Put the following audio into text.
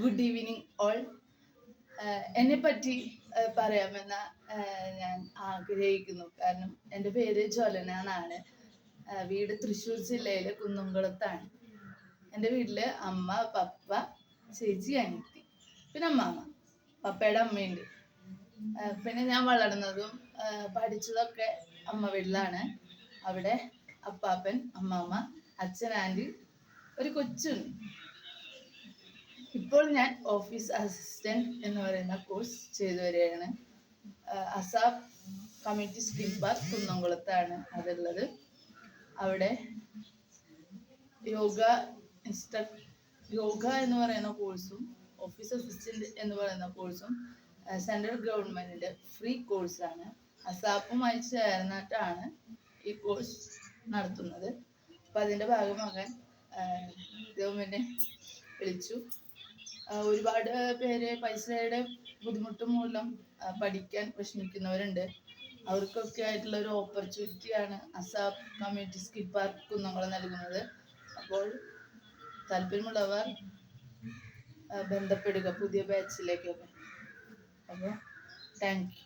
Good evening all എന്നെ പറ്റി പറയാമെന്ന പറയാമെന്ന് uh, ഞാൻ ആഗ്രഹിക്കുന്നു. കാരണം എന്റെ പേര് ജ്വലന എന്നാണ് Uh, വീട് തൃശ്ശൂർ ജില്ലയിലെ കുന്നുംകുളത്താണ്. എന്റെ വീട്ടിൽ അമ്മ പപ്പ ചേച്ചി അനിയത്തി പിന്നെ അമ്മാമ്മ പപ്പയുടെ അമ്മയുണ്ട്. Uh, പിന്നെ ഞാൻ വളർന്നതും uh, പഠിച്ചതൊക്കെ അമ്മ വീട്ടിലാണ്. അവിടെ അപ്പാപ്പൻ അമ്മാമ്മ അച്ഛൻ ആന്റി ഒരു കൊച്ചുണ്ട്. ഇപ്പോൾ ഞാൻ ഓഫീസ് അസിസ്റ്റന്റ് എന്ന് പറയുന്ന കോഴ്സ് ചെയ്തു വരികയാണ്. അസാബ് കമ്മ്യൂണിറ്റി സ്കിൽ പാർക്ക് കുന്നംകുളത്താണ് അതുള്ളത് അവിടെ യോഗ ഇൻസ്ട്ര യോഗ എന്ന് പറയുന്ന കോഴ്സും ഓഫീസ് അസിസ്റ്റന്റ് എന്ന് പറയുന്ന കോഴ്സും സെൻട്രൽ ഗവൺമെന്റിന്റെ ഫ്രീ കോഴ്സാണ് അസാപ്പുമായി ചേർന്നിട്ടാണ് ഈ കോഴ്സ് നടത്തുന്നത്. അപ്പം അതിന്റെ ഭാഗമാകാൻ ഗവൺമെന്റ് വിളിച്ചു. ഒരുപാട് പേര് പൈസയുടെ ബുദ്ധിമുട്ട് മൂലം പഠിക്കാൻ വിഷമിക്കുന്നവരുണ്ട്. അവർക്കൊക്കെ ആയിട്ടുള്ള ഒരു ഓപ്പർച്യൂണിറ്റിയാണ് ASAP community skill park Kunnamkulam നൽകുന്നത്. അപ്പോൾ താല്പര്യമുള്ളവർ ബന്ധപ്പെടുക പുതിയ ബാച്ചിലേക്കൊക്കെ അപ്പോൾ താങ്ക് യു